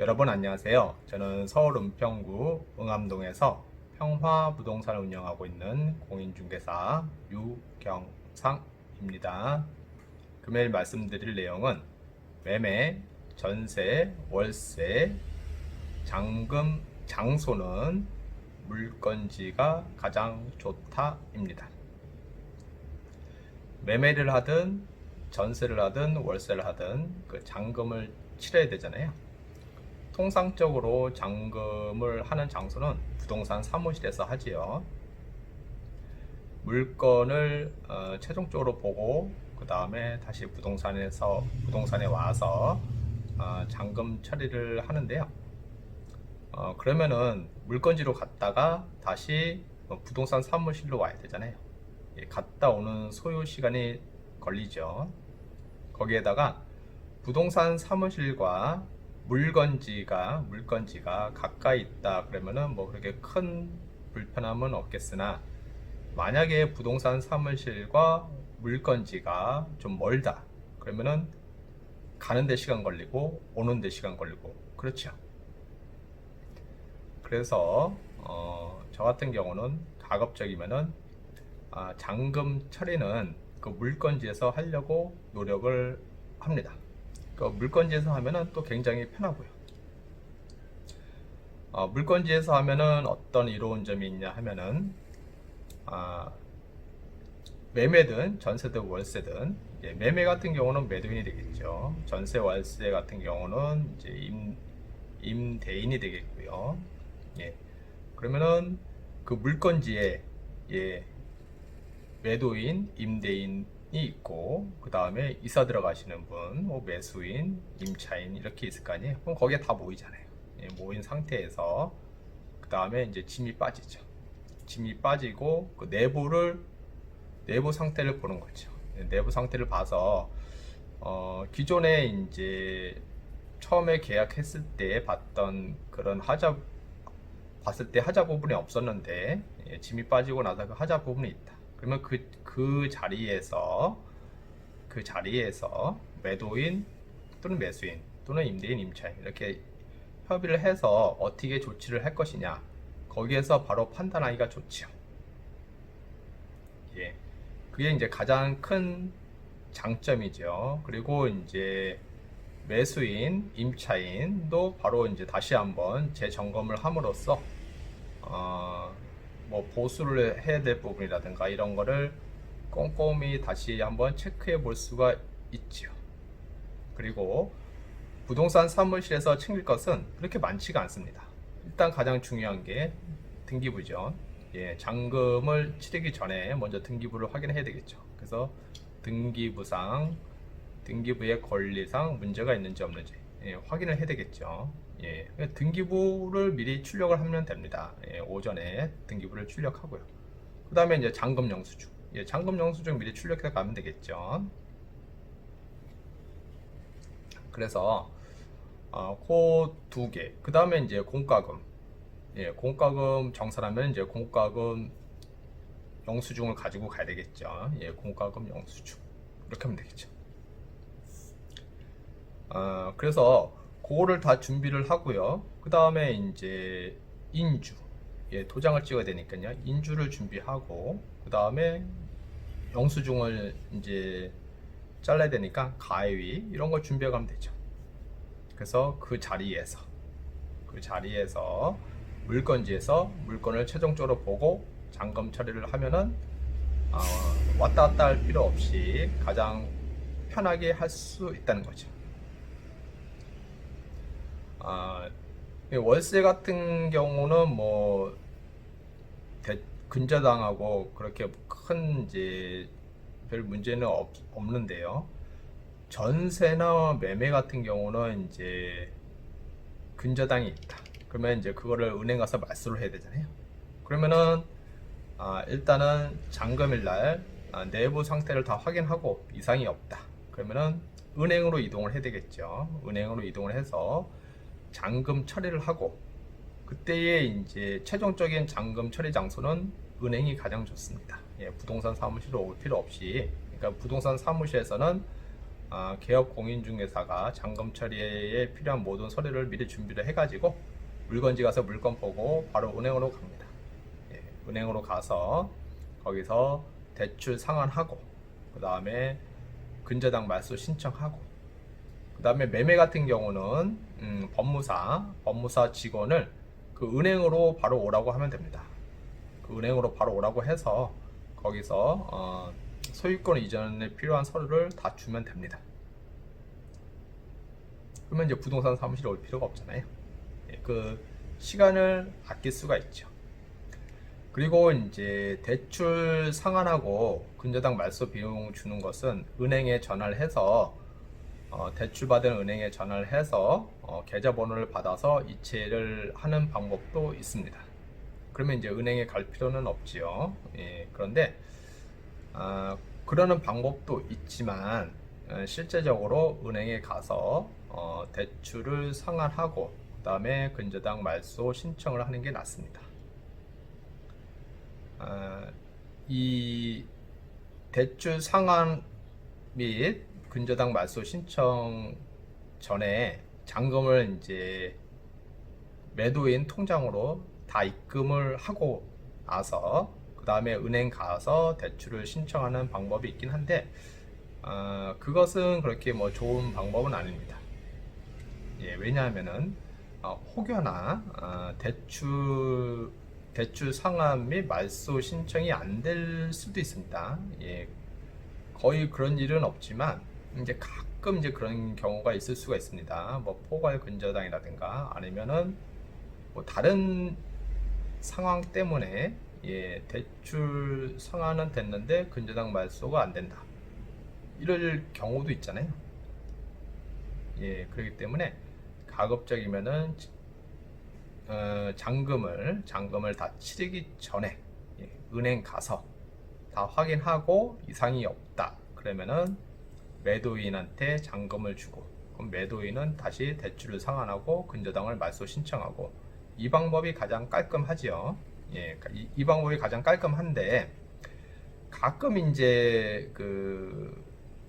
여러분 안녕하세요. 저는 서울 은평구 응암동에서 평화 부동산을 운영하고 있는 공인중개사 유경상입니다. 금일 말씀드릴 내용은 매매, 전세, 월세, 잔금, 장소는 물건지가 가장 좋다입니다. 매매를 하든 전세를 하든 월세를 하든 그 잔금을 치러야 되잖아요. 통상적으로 잔금을 하는 장소는 부동산 사무실에서 하지요. 물건을 어, 최종적으로 보고 그 다음에 다시 부동산에서 부동산에 와서 어, 잔금 처리를 하는데요. 어, 그러면은 물건지로 갔다가 다시 어, 부동산 사무실로 와야 되잖아요. 예, 갔다 오는 소요 시간이 걸리죠. 거기에다가 부동산 사무실과 물건지가 물건지가 가까이 있다 그러면은 뭐 그렇게 큰 불편함은 없겠으나 만약에 부동산 사무실과 물건지가 좀 멀다 그러면은 가는데 시간 걸리고 오는데 시간 걸리고 그렇죠. 그래서 어, 저 같은 경우는 가급적이면은 아, 잔금 처리는 그 물건지에서 하려고 노력을 합니다. 그 물건지에서 하면은 또 굉장히 편하고요. 어, 물건지에서 하면은 어떤 이로운 점이 있냐 하면은 아, 매매든 전세든 월세든 예, 매매 같은 경우는 매도인이 되겠죠. 전세 월세 같은 경우는 이제 임, 임대인이 되겠고요. 예. 그러면은 그 물건지에 예, 매도인, 임대인이 있고 그 다음에 이사 들어가시는 분, 뭐 매수인, 임차인 이렇게 있을 거 아니에요. 그럼 거기에 다 모이잖아요. 예, 모인 상태에서 그 다음에 이제 짐이 빠지죠. 짐이 빠지고 그 내부를 내부 상태를 보는 거죠. 예, 내부 상태를 봐서 어, 기존에 이제 처음에 계약했을 때 봤던 그런 하자 봤을 때 하자 부분이 없었는데 예, 짐이 빠지고 나서 그 하자 부분이 있다. 그러면 그, 그 자리에서 그 자리에서 매도인 또는 매수인 또는 임대인 임차인 이렇게 협의를 해서 어떻게 조치를 할 것이냐 거기에서 바로 판단하기가 좋지요. 예, 그게 이제 가장 큰 장점이죠. 그리고 이제 매수인, 임차인도 바로 이제 다시 한번 재점검을 함으로써 어, 뭐 보수를 해야 될 부분이라든가 이런 거를 꼼꼼히 다시 한번 체크해 볼 수가 있죠. 그리고 부동산 사무실에서 챙길 것은 그렇게 많지가 않습니다. 일단 가장 중요한 게 등기부죠. 예, 잔금을 치르기 전에 먼저 등기부를 확인해야 되겠죠. 그래서 등기부상, 등기부의 권리상 문제가 있는지 없는지 예, 확인을 해야 되겠죠. 예, 등기부를 미리 출력을 하면 됩니다. 예, 오전에 등기부를 출력하고요. 그 다음에 이제 잔금 영수증. 예, 잔금 영수증 미리 출력해 가면 되겠죠. 그래서 어, 그두 개. 그 다음에 이제 공과금. 예, 공과금 정산하면 이제 공과금 영수증을 가지고 가야 되겠죠. 예, 공과금 영수증. 이렇게 하면 되겠죠. 어, 그래서 그거를 다 준비를 하고요. 그 다음에 이제 인주, 예, 도장을 찍어야 되니까요. 인주를 준비하고 그 다음에 영수증을 이제 잘라야 되니까 가위 이런 걸 준비해 가면 되죠. 그래서 그 자리에서 그 자리에서 물건지에서 물건을 최종적으로 보고 잔금 처리를 하면은 어, 왔다 갔다 할 필요 없이 가장 편하게 할 수 있다는 거죠. 아, 월세 같은 경우는 뭐 대, 근저당하고 그렇게 큰 이제 별 문제는 없, 없는데요. 전세나 매매 같은 경우는 이제 근저당이 있다. 그러면 이제 그거를 은행 가서 말소를 해야 되잖아요. 그러면은 아, 일단은 잔금일 날 아, 내부 상태를 다 확인하고 이상이 없다. 그러면은 은행으로 이동을 해야 되겠죠. 은행으로 이동을 해서 잔금 처리를 하고 그때에 이제 최종적인 잔금 처리 장소는 은행이 가장 좋습니다. 예, 부동산 사무실로 올 필요 없이 그러니까 부동산 사무실에서는 아, 개업 공인중개사가 잔금 처리에 필요한 모든 서류를 미리 준비를 해가지고 물건지 가서 물건 보고 바로 은행으로 갑니다. 예, 은행으로 가서 거기서 대출 상환하고 그 다음에 근저당 말소 신청하고 그 다음에 매매 같은 경우는 음, 법무사 법무사 직원을 그 은행으로 바로 오라고 하면 됩니다. 그 은행으로 바로 오라고 해서 거기서 어, 소유권 이전에 필요한 서류를 다 주면 됩니다. 그러면 이제 부동산 사무실에 올 필요가 없잖아요. 예, 그 시간을 아낄 수가 있죠. 그리고 이제 대출 상환하고 근저당 말소 비용 주는 것은 은행에 전화를 해서 어, 대출 받은 은행에 전화를 해서 어, 계좌번호를 받아서 이체를 하는 방법도 있습니다. 그러면 이제 은행에 갈 필요는 없지요. 예, 그런데 아, 그러는 방법도 있지만 어, 실제적으로 은행에 가서 어, 대출을 상환하고 그다음에 근저당 말소 신청을 하는 게 낫습니다. 아, 이 대출 상환 및 근저당 말소 신청 전에 잔금을 이제 매도인 통장으로 다 입금을 하고 나서 그 다음에 은행 가서 대출을 신청하는 방법이 있긴 한데 어, 그것은 그렇게 뭐 좋은 방법은 아닙니다. 예, 왜냐하면은 어, 혹여나 어, 대출 대출 상환 및 말소 신청이 안 될 수도 있습니다. 예, 거의 그런 일은 없지만 이제 가끔 이제 그런 경우가 있을 수가 있습니다. 뭐 포괄 근저당이라든가 아니면은 뭐 다른 상황 때문에 예, 대출 상환은 됐는데 근저당 말소가 안 된다. 이럴 경우도 있잖아요. 예, 그렇기 때문에 가급적이면은 어, 잔금을 잔금을 다 치르기 전에 예, 은행 가서 다 확인하고 이상이 없다. 그러면은 매도인한테 잔금을 주고 그럼 매도인은 다시 대출을 상환하고 근저당을 말소 신청하고 이 방법이 가장 깔끔하지요. 예, 이, 이 방법이 가장 깔끔한데 가끔 이제 그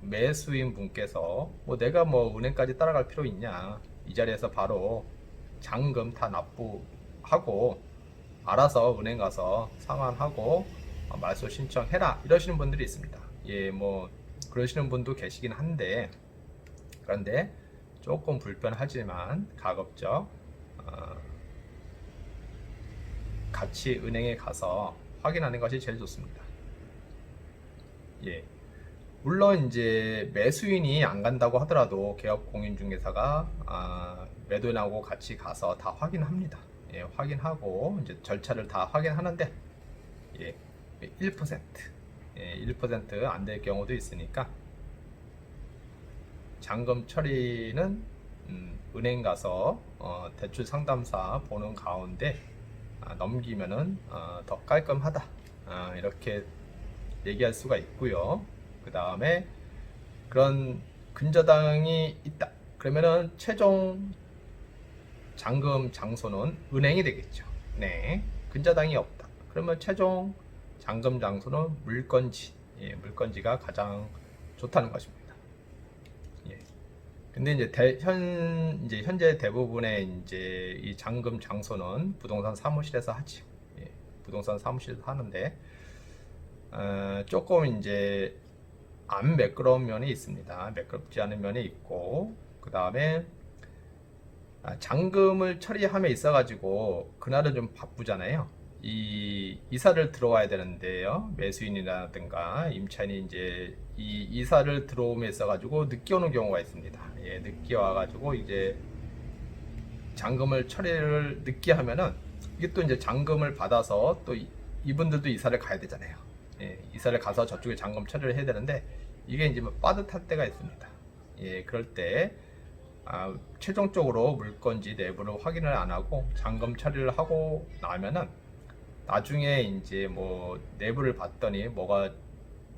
매수인 분께서 뭐 내가 뭐 은행까지 따라갈 필요 있냐 이 자리에서 바로 잔금 다 납부하고 알아서 은행 가서 상환하고 어, 말소 신청해라 이러시는 분들이 있습니다. 예, 뭐 그러시는 분도 계시긴 한데 그런데 조금 불편하지만 가급적 어, 같이 은행에 가서 확인하는 것이 제일 좋습니다. 예. 물론 이제 매수인이 안 간다고 하더라도 개업 공인중개사가 아, 매도인하고 같이 가서 다 확인합니다. 예, 확인하고 이제 절차를 다 확인하는데 예, 1% 예, 1%안 될 경우도 있으니까 잔금 처리는 음, 은행 가서 어, 대출 상담사 보는 가운데 아, 넘기면은 어, 더 깔끔하다 아, 이렇게 얘기할 수가 있고요. 그 다음에 그런 근저당이 있다. 그러면은 최종 잔금 장소는 은행이 되겠죠. 네. 근저당이 없다. 그러면 최종 잔금 장소는 물건지. 예, 물건지가 가장 좋다는 것입니다. 예. 근데 이제 대, 현 이제 현재 대부분의 이제 이 잔금 장소는 부동산 사무실에서 하지. 예, 부동산 사무실에서 하는데 어, 조금 이제 안 매끄러운 면이 있습니다. 매끄럽지 않은 면이 있고 그 다음에 아, 잔금을 처리함에 있어 가지고 그날은 좀 바쁘잖아요. 이 이사를 들어와야 되는데요. 매수인이라든가 임차인이 이제 이 이사를 들어옴에 있어 가지고 늦게 오는 경우가 있습니다. 예, 늦게 와 가지고 이제 잔금을 처리를 늦게 하면은 이게 또 이제 잔금을 받아서 또 이- 이분들도 이사를 가야 되잖아요. 예, 이사를 가서 저쪽에 잔금 처리를 해야 되는데 이게 이제 뭐 빠듯할 때가 있습니다. 예, 그럴 때 아, 최종적으로 물건지 내부를 확인을 안 하고 잔금 처리를 하고 나면은 나중에 이제 뭐 내부를 봤더니 뭐가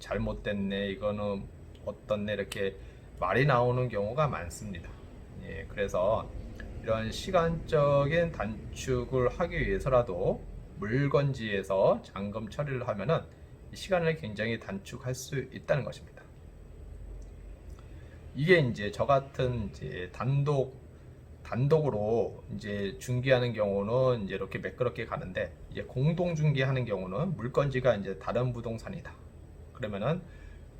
잘못됐네 이거는 어떻네 이렇게 말이 나오는 경우가 많습니다. 예, 그래서 이런 시간적인 단축을 하기 위해서라도 물건지에서 잔금 처리를 하면은 이 시간을 굉장히 단축할 수 있다는 것입니다. 이게 이제 저 같은 이제 단독 단독으로 이제 중개하는 경우는 이제 이렇게 매끄럽게 가는데 이제 공동 중개하는 경우는 물건지가 이제 다른 부동산이다. 그러면은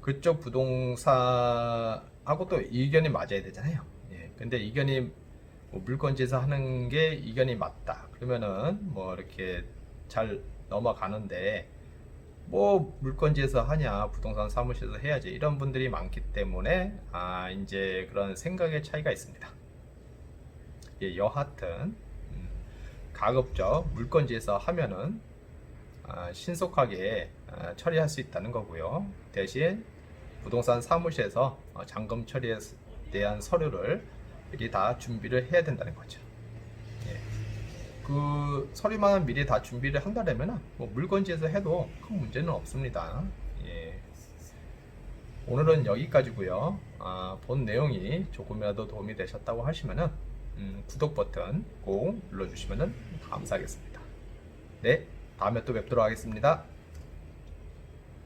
그쪽 부동산하고 또 이견이 맞아야 되잖아요. 예. 근데 이견이 뭐 물건지에서 하는 게 이견이 맞다. 그러면은 뭐 이렇게 잘 넘어가는데 뭐 물건지에서 하냐 부동산 사무실에서 해야지 이런 분들이 많기 때문에 아 이제 그런 생각의 차이가 있습니다. 예, 여하튼 음, 가급적 물건지에서 하면은 아, 신속하게 아, 처리할 수 있다는 거고요. 대신 부동산 사무실에서 어, 잔금 처리에 대한 서류를 미리 다 준비를 해야 된다는 거죠. 예. 그 서류만 미리 다 준비를 한다면은 뭐 물건지에서 해도 큰 문제는 없습니다. 예. 오늘은 여기까지고요. 아, 본 내용이 조금이라도 도움이 되셨다고 하시면은 음, 구독 버튼 꼭 눌러주시면 감사하겠습니다. 네, 다음에 또 뵙도록 하겠습니다.